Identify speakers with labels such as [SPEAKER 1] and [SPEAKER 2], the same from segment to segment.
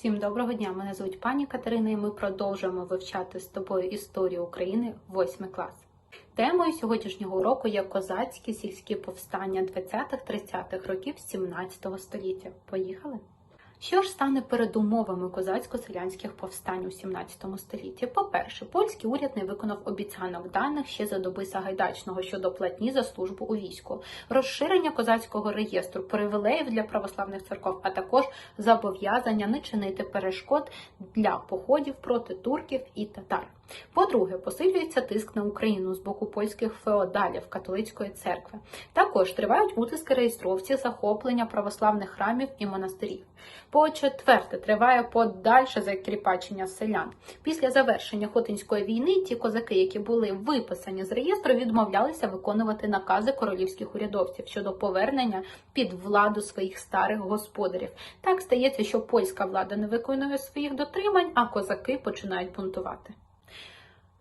[SPEAKER 1] Всім доброго дня! Мене звуть пані Катерина, і ми продовжуємо вивчати з тобою історію України 8 клас. Темою сьогоднішнього уроку є козацькі сільські повстання 20-30-х років 17 століття. Поїхали! Що ж стане передумовами козацько-селянських повстань у 17 столітті? По-перше, польський уряд не виконав обіцянок даних ще за доби Сагайдачного щодо платні за службу у війську, розширення козацького реєстру, привілеїв для православних церков, а також зобов'язання не чинити перешкод для походів проти турків і татар. По-друге, посилюється тиск на Україну з боку польських феодалів католицької церкви. Також тривають утиски реєстровців, захоплення православних храмів і монастирів. По-четверте, триває подальше закріпачення селян. Після завершення Хотинської війни ті козаки, які були виписані з реєстру, відмовлялися виконувати накази королівських урядовців щодо повернення під владу своїх старих господарів. Так стається, що польська влада не виконує своїх дотримань, а козаки починають бунтувати.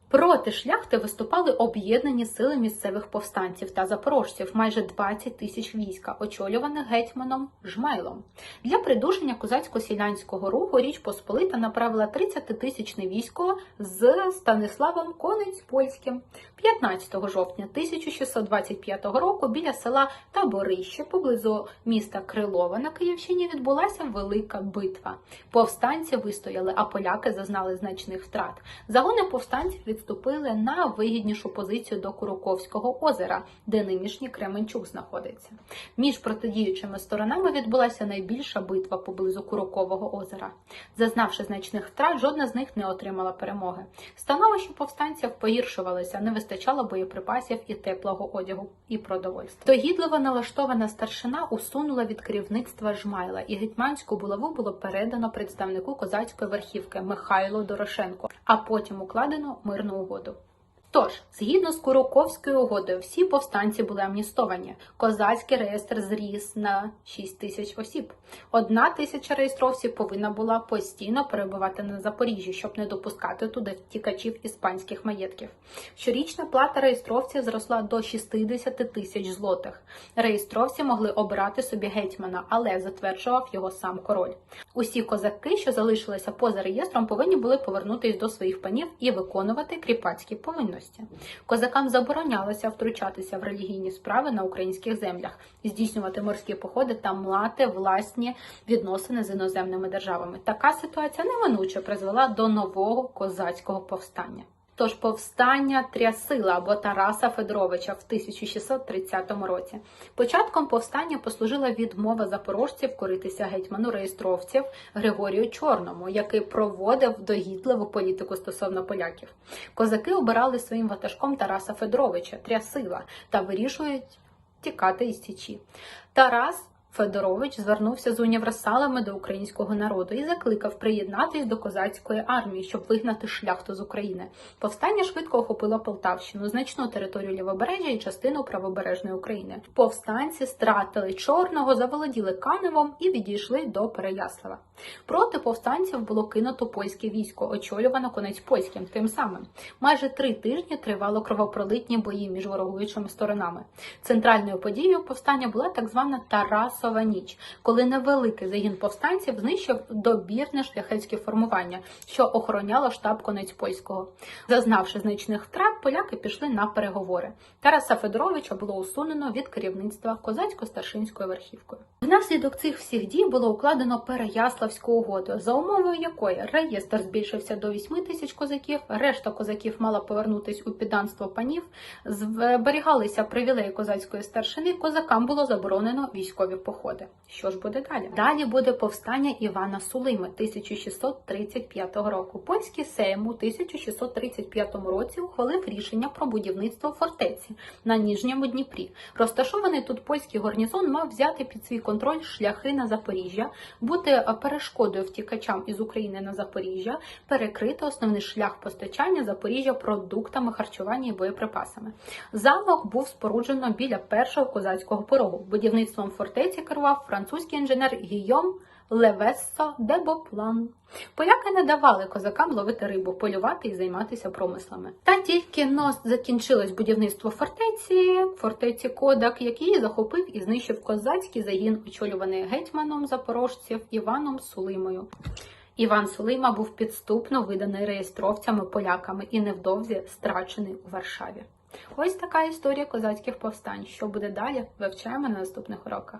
[SPEAKER 1] Проти шляхти виступали об'єднані сили місцевих повстанців та запорожців, майже 20 тисяч війська, очолюваних гетьманом Жмайлом. Для придушення козацько-сілянського руху Річ Посполита направила 30-тисячне військо з Станиславом Конець Польським. 15 жовтня 1625 року біля села Таборище поблизу міста Крилова на Київщині відбулася велика битва. Повстанці вистояли, а поляки зазнали значних втрат. Загони повстанців відступили на вигіднішу позицію до Куруковського озера, де нинішній Кременчук знаходиться. Між протидіючими сторонами відбулася найбільша битва поблизу Курукового озера. Зазнавши значних втрат, жодна з них не отримала перемоги. Становище повстанців погіршувалося, не вистачало боєприпасів і теплого одягу і продовольства. Догідливо налаштована старшина усунула від керівництва Жмайла, і гетьманську булаву було передано представнику козацької верхівки Михайлу Дорошенко, а потім укладено мирну угоду. Тож, згідно з Куроковською угодою, всі повстанці були амністовані. Козацький реєстр зріс на 6 тисяч осіб. Одна тисяча реєстровців повинна була постійно перебувати на Запоріжжі, щоб не допускати туди втікачів іспанських маєтків. Щорічна плата реєстровців зросла до 60 тисяч злотих. Реєстровці могли обирати собі гетьмана, але затверджував його сам король. Усі козаки, що залишилися поза реєстром, повинні були повернутися до своїх панів і виконувати кріпацькі повинності. Козакам заборонялося втручатися в релігійні справи на українських землях, здійснювати морські походи та мати власні відносини з іноземними державами. Така ситуація неминуче призвела до нового козацького повстання. Тож повстання Трясила або Тараса Федоровича в 1630 році. Початком повстання послужила відмова запорожців коритися гетьману реєстровців Григорію Чорному, який проводив догідливу політику стосовно поляків. Козаки обирали своїм ватажком Тараса Федоровича Трясила та вирішують тікати із Січі. Тарас Федорович звернувся з універсалами до українського народу і закликав приєднатись до козацької армії, щоб вигнати шляхту з України. Повстання швидко охопило Полтавщину, значну територію лівобережжя і частину правобережної України. Повстанці стратили чорного, заволоділи Каневом і відійшли до Переяслава. Проти повстанців було кинуто польське військо, очолювано конець польським. Тим самим майже три тижні тривало кровопролитні бої між ворогуючими сторонами. Центральною подією повстання була так звана Тарасова ніч, коли невеликий загін повстанців знищив добірне шляхетське формування, що охороняло штаб конець польського. Зазнавши значних втрат, поляки пішли на переговори. Тараса Федоровича було усунено від керівництва козацько-старшинською верхівкою. Внаслідок цих всіх дій було укладено Переяславську угоду, за умовою якої реєстр збільшився до 8 тисяч козаків, решта козаків мала повернутись у підданство панів, зберігалися привілеї козацької старшини, козакам було заборонено військові походи. Що ж буде далі? Далі буде повстання Івана Сулими 1635 року. Польський сейм у 1635 році ухвалив рішення про будівництво фортеці на Ніжньому Дніпрі. Розташований тут польський гарнізон мав взяти під свій контроль шляхи на Запоріжжя, бути перешкодою втікачам із України на Запоріжжя, перекрити основний шлях постачання Запоріжжя продуктами харчування і боєприпасами. Замок був споруджено біля першого козацького порогу. Будівництвом фортеці керував французький інженер Гійом Левессо де Боплан. Поляки не давали козакам ловити рибу, полювати і займатися промислами. Та тільки но закінчилось будівництво фортеці, фортеці Кодак, який захопив і знищив козацький загін, очолюваний гетьманом запорожців Іваном Сулимою. Іван Сулима був підступно виданий реєстровцями поляками і невдовзі страчений у Варшаві. Ось така історія козацьких повстань. Що буде далі? Вивчаємо на наступних уроках.